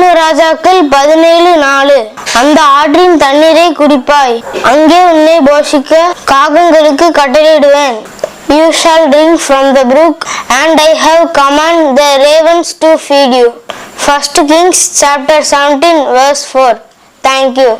ஒன்னு ராஜாக்கள் பதினேழு நாலு அந்த ஆற்றின் தண்ணீரை குடிப்பாய் அங்கே உன்னை போஷிக்க காகங்களுக்கு கட்டளையிடுவேன் you shall drink from the brook and I have command the ravens to feed you first Kings chapter seventeen verse four thank you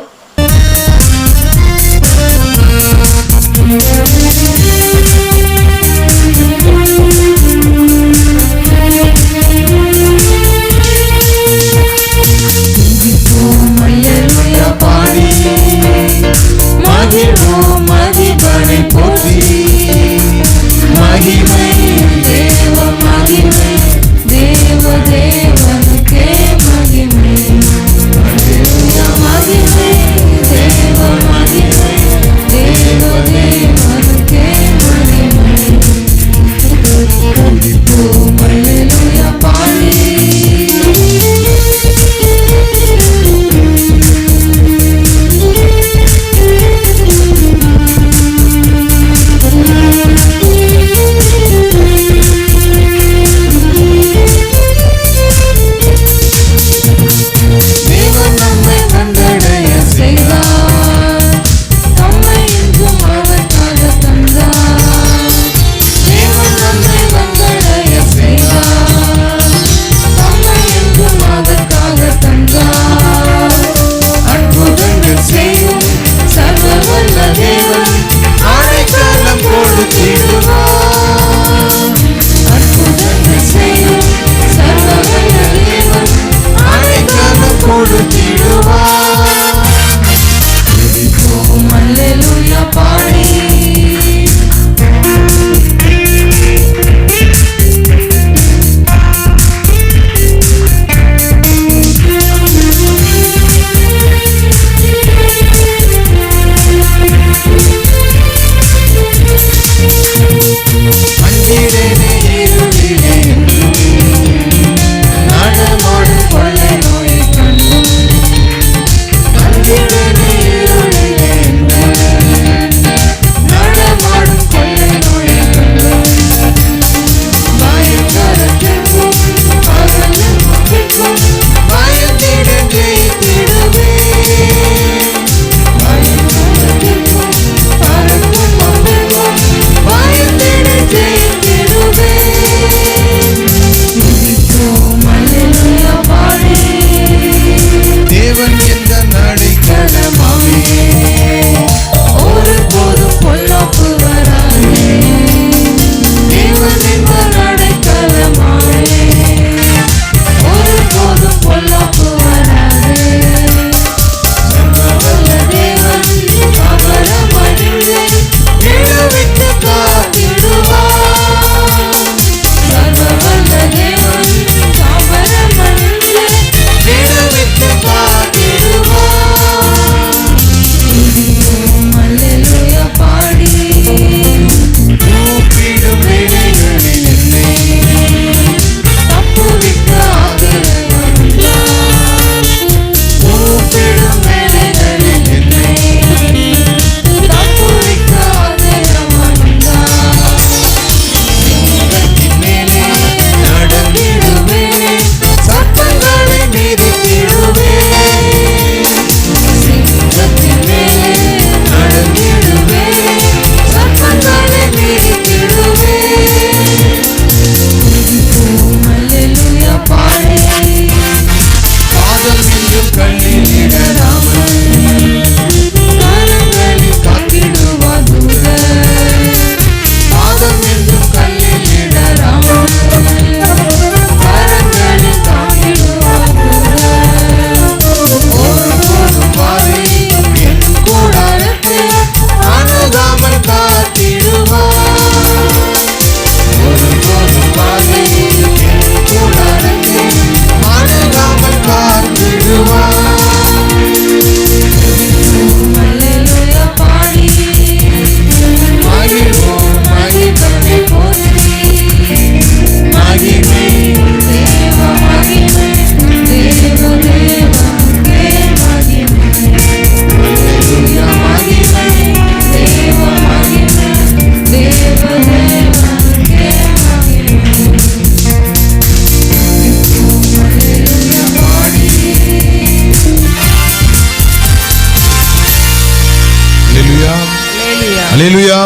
Hallelujah.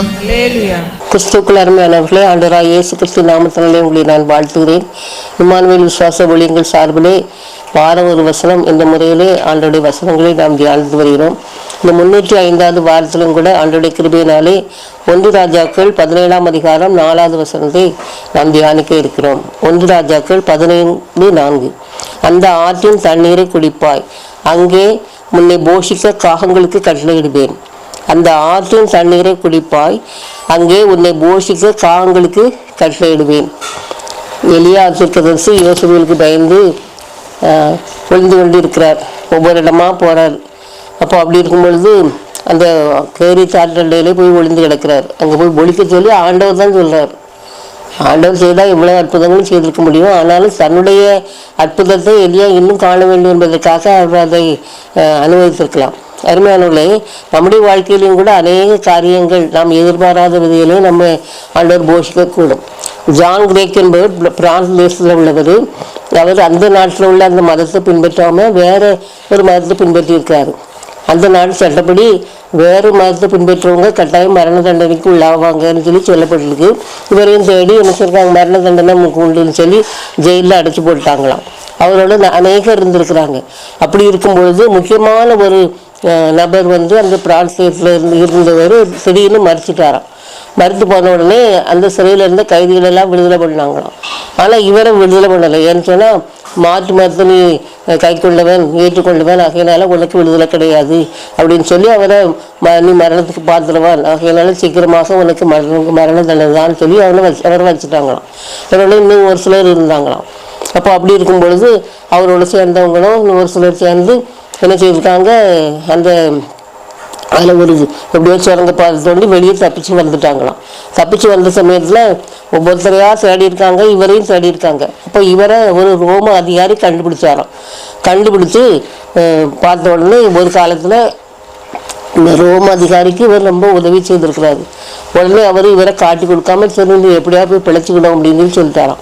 கிறிஸ்துக்குள் அருமையானவர்களே ஆண்டவராக இயேசு கிறிஸ்து நாமத்தினாலே உங்களை நான் வாழ்த்துகிறேன். இம்மானுவேல் விசுவாச ஒளியங்கள் சார்பிலே வாரம் ஒரு வசனம். இந்த முறையிலே ஆண்டோடைய வசனங்களை நாம் தியானித்து வருகிறோம். இந்த முன்னூற்றி ஐந்தாவது வாரத்திலும் கூட ஆண்டோடைய கிருபையினாலே ஒன்று ராஜாக்கள் பதினேழாம் அதிகாரம் நாலாவது வசனத்தை நாம் தியானிக்க இருக்கிறோம். ஒன்று ராஜாக்கள் பதினைந்து நான்கு. அந்த ஆற்றின் தண்ணீரை குடிப்பாய். அங்கே முன்னை போஷிக்க காகங்களுக்கு கட்டளையிடுவேன். அந்த ஆற்றின் தண்ணீரை குடிப்பாய். அங்கே உன்னை போஷிக்க காங்களுக்கு கட்டளையிடுவேன். எலியா தீர்க்கதரிசி யோசுவேலுக்கு பயந்து ஆஹ், ஒளிந்து கொண்டு இருக்கிறார் ஒவ்வொரு இடமா போகிறார் அப்போ அப்படி இருக்கும் பொழுது அந்த கேரி சாற்றண்டையிலே போய் ஒளிந்து கிடக்கிறார். அங்கே போய் ஒழிக்க சொல்லி ஆண்டவர் தான் சொல்கிறார் ஆண்டவர் செய்தால் இவ்வளோ அற்புதங்களும் செய்திருக்க முடியும். ஆனாலும் தன்னுடைய அற்புதத்தை எலியா இன்னும் காண வேண்டும் என்பதற்காக அவர் அதை அனுபவித்திருக்கலாம் அனுமதித்திருக்கலாம் அருமையானவர்களே நம்முடைய வாழ்க்கையிலையும் கூட அநேக காரியங்கள் நாம் எதிர்பாராத விதையிலையும் நம்ம ஆண்டவர் போஷிக்கக்கூடும். ஜான் கிரேக் என்பவர் பிரான்ஸ் தேசத்தில் உள்ளவர். அவர் அந்த நாட்டில் உள்ள அந்த மதத்தை பின்பற்றாமல் வேறு ஒரு மதத்தை பின்பற்றியிருக்காரு. அந்த நாடு சட்டப்படி வேறு மதத்தை பின்பற்றுறவங்க கட்டாயம் மரண தண்டனைக்கு உள்ளாவாங்கன்னு சொல்லி சொல்லப்பட்டிருக்கு. இவரையும் தேடி என்ன சொல்கிறாங்க மரண தண்டனை நமக்கு உண்டுன்னு சொல்லி ஜெயிலில் அடைச்சி போட்டாங்களாம் அவரோட ந- அநேகர் இருந்திருக்கிறாங்க. அப்படி இருக்கும் பொழுது முக்கியமான ஒரு நபர் வந்து அந்த பிரான்ஸ் இருந்து இருந்தவர் திடீர்னு மறிச்சிட்டாராம். மறுத்து போன உடனே அந்த சிறையில் இருந்த கைதிகள் எல்லாம் விடுதலை பண்ணாங்களாம். ஆனால் இவரை விடுதலை பண்ணலை. ஏன்னு சொன்னால் மாற்று மரத்தை நீ கை கொண்டவன் ஏற்றுக்கொண்டவன் ஆகையினால உனக்கு விடுதலை கிடையாது. அப்படின்னு சொல்லி அவரை ம- நீ மரணத்துக்கு பார்த்துருவான் ஆகையினால சீக்கிரமாக உனக்கு மரணம் மரண தண்டனைதான் சொல்லி அவனை வச்சு அவரை வச்சுட்டாங்களாம். அவரோட இன்னும் ஒரு சிலர் இருந்தாங்களாம். அப்போ அப்படி இருக்கும் பொழுது அவரோட சேர்ந்தவங்களும் இன்னும் ஒரு சிலர் சேர்ந்து என்ன செய்திருக்காங்க அந்த அதில் ஒரு எப்படியோ சுரங்க பாதை தோண்டி வெளியே தப்பிச்சு வந்துட்டாங்களாம். தப்பிச்சு வந்த சமயத்தில் ஒவ்வொருத்தரையாக தேடி இருக்காங்க இவரையும் தேடி இருக்காங்க அப்போ இவரை ஒரு ரோம அதிகாரி கண்டுபிடிச்சாராம். கண்டுபிடிச்சு பார்த்த உடனே ஒரு காலத்தில் இந்த ரோம அதிகாரிக்கு இவர் ரொம்ப உதவி செய்திருக்கிறாரு. உடனே அவர் இவரை காட்டி கொடுக்காம சரி எப்படியா போய் பிழைச்சிக்கணும் அப்படின்னு சொல்லிட்டாராம்.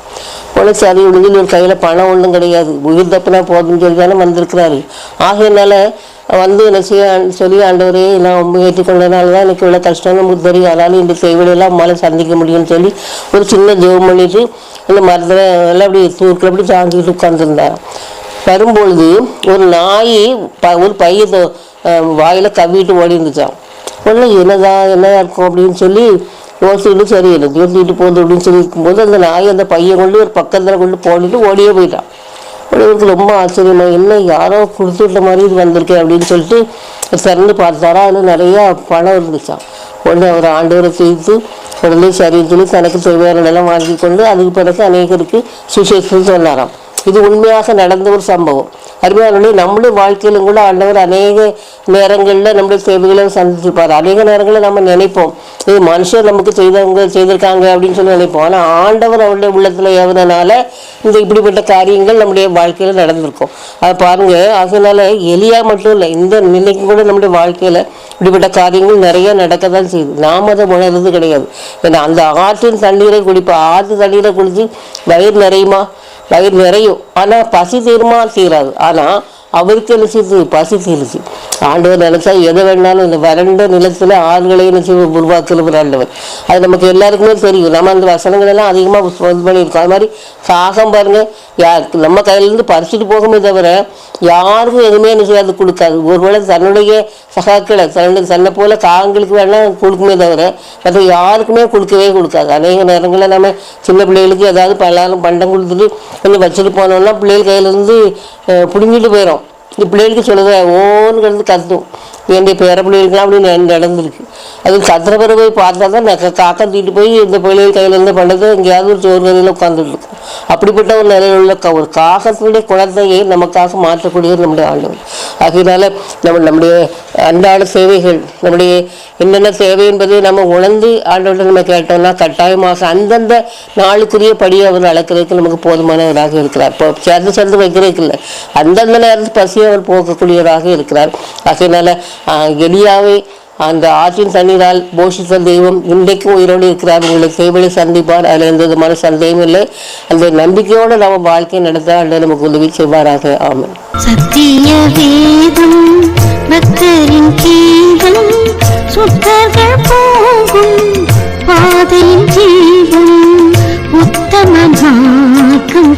உடனே சரி விடுஞ்சு ஒரு கையில் பணம் ஒன்றும் கிடையாது. உயிர் தப்புனா போதும்னு சொல்லி தானே வந்திருக்கிறாரு. ஆகையினால வந்து என்ன செய்ய சொல்லி ஆண்டவரே நான் ரொம்ப ஏற்றுக்கொண்டதுனால தான் எனக்கு இவ்வளோ கஷ்டம் நமக்கு தெரியும். அதனால இந்த செய்வடையெல்லாம் நம்மளால சந்திக்க முடியும்னு சொல்லி ஒரு சின்ன ஜெபம் பண்ணிட்டு இந்த மரத்தில் எல்லாம் அப்படி தூக்கில் அப்படி தாங்கிட்டு உட்காந்துருந்தார் வரும்பொழுது ஒரு நாய் ப- ஒரு பைய வாயில் வாயில கவ்விட்டு ஓடி இருந்துச்சான் உடனே என்னதா என்னதா இருக்கும்? அப்படின்னு சொல்லி யோசிச்சுட்டு சரி எனக்கு யோசிச்சுட்டு போகுது அப்படின்னு சொல்லி இருக்கும்போது அந்த நாய் அந்த பையன் கொண்டு ஒரு பக்கத்தில் கொண்டு போட்டுட்டு ஓடியே போயிட்டான். உடனே ரொம்ப ஆச்சரியமா என்ன யாரோ கொடுத்து விட்ட மாதிரி இது வந்திருக்கே அப்படின்னு சொல்லிட்டு திறந்து பார்த்தாரா? அதில் நிறையா பணம் இருந்துச்சான் உடனே அவர் ஆண்டவரை செய்து உடனே சரின்னு சொல்லி தனக்கு தேவையான நிலம் வாங்கி கொண்டு அதுக்கு பிறகு அநேகருக்கு சுசேஷன் சொன்னாராம். இது உண்மையாக நடந்த ஒரு சம்பவம். அருமையானே நம்மளும் வாழ்க்கையிலும் கூட ஆண்டவர் அநேக நேரங்களில் நம்மளுடைய தேவைகளை சந்திச்சிருப்பார். அநேக நேரங்களில் நம்ம நினைப்போம். இது மனுஷர் நமக்கு செய்தவங்க செய்திருக்காங்க அப்படின்னு சொல்லி நினைப்போம். ஆனால் ஆண்டவர் அவருடைய உள்ளத்தில் ஏவனால இந்த இப்படிப்பட்ட காரியங்கள் நம்முடைய வாழ்க்கையில் நடந்திருக்கும். அதை பாருங்க அதனால எளியா மட்டும் இல்லை இந்த நிலைக்கும் கூட நம்முடைய வாழ்க்கையில் இப்படிப்பட்ட காரியங்கள் நிறைய நடக்க தான் செய்யுது. நாம் அதை உணர்றது கிடையாது. ஏன்னா அந்த ஆற்றின் தண்ணீரை குடிப்போம் ஆற்று தண்ணீரை குடித்து வயிறு நிறையுமா? வயிறு நிறையும். ஆனால் பசி தீருமா தீராது ஆனால் அவருக்கு என்ன செய்யுது பசி தீருச்சு ஆண்டவர் நினைச்சா எதை வேணாலும் இந்த வறண்ட நிலத்தில் ஆண்களை என்ன செய்ய உருவாக்குறவர் ஆண்டவர் அது நமக்கு எல்லாருக்குமே தெரியும். நம்ம அந்த வசனங்கள் எல்லாம் அதிகமாக இது பண்ணியிருக்கோம். அது மாதிரி சாகம் பாருங்க. யா நம்ம கையிலேருந்து பறிச்சுட்டு போகுமே தவிர யாருக்கும் எதுவுமே என்ன செய்யாது கொடுக்காது. ஒருவேளை தன்னுடைய சகாக்களை தன்னுடைய தன்னை போல காகங்களுக்கு வேணால் கொடுக்குமே தவிர மற்ற யாருக்குமே கொடுக்கவே கொடுக்காது. அநேக நேரங்களில் நம்ம சின்ன பிள்ளைகளுக்கு ஏதாவது பல்லாலும் பண்டம் கொடுத்துட்டு கொஞ்சம் வச்சுட்டு போனோம்னா பிள்ளைகள் கையிலேருந்து பிடுங்கிட்டு போயிடும் இந்த பிள்ளைகளுக்கு சொல்லுது ஓன்னு கிடந்து கத்தும் என்னுடைய பேர பிள்ளைகளுக்குலாம் அப்படி நடந்திருக்கு. அது கத்துற போய் பார்த்தா தான் காக்கம் கா- போய் இந்த பிள்ளைகள் கையில் இருந்து பண்ணது எங்கேயாவது ஒரு சோறு கதையில் உட்காந்துட்டு இருக்கும் அப்படிப்பட்ட ஒரு நிலையில் உள்ள க- ஒரு காகத்தினுடைய குழந்தையை நமக்காக மாற்றக்கூடியது நம்முடைய ஆண்டவர். ஆகையினால நம்ம நம்முடைய அன்றாட சேவைகள் நம்முடைய என்னென்ன தேவை என்பதை நம்ம உணர்ந்து ஆண்டவர்கிட்ட நம்ம கேட்டோம்னா கட்டாயமாக அந்தந்த நாளுக்குரிய படியை அவர் அளக்கிறதுக்கு நமக்கு போதுமானவராக இருக்கிறார். இப்போ சேர்ந்து சேர்ந்து வைக்கிறதுக்கு இல்லை. அந்தந்த நேரத்தில் பசியை அவர் போக்கக்கூடியவராக இருக்கிறார். ஆகையினால எலியாவை அந்த ஆற்றின் தண்ணீரால் போஷித்த தெய்வம் இன்றைக்கும் உயிரோடு இருக்கிறார். உங்களை சேவலை சந்திப்பார். அதில் எந்த விதமான சந்தேகம் இல்லை. அந்த நம்பிக்கையோடு நம்ம வாழ்க்கை நடத்த அல்ல நமக்கு உதவி செய்வாராக. ஆமாம் சத்திய வேதம் பக்தரின் கீதம் சுத்தர்கள் போகும் பாதையின் ஜீவன் உத்தம மார்க்கம்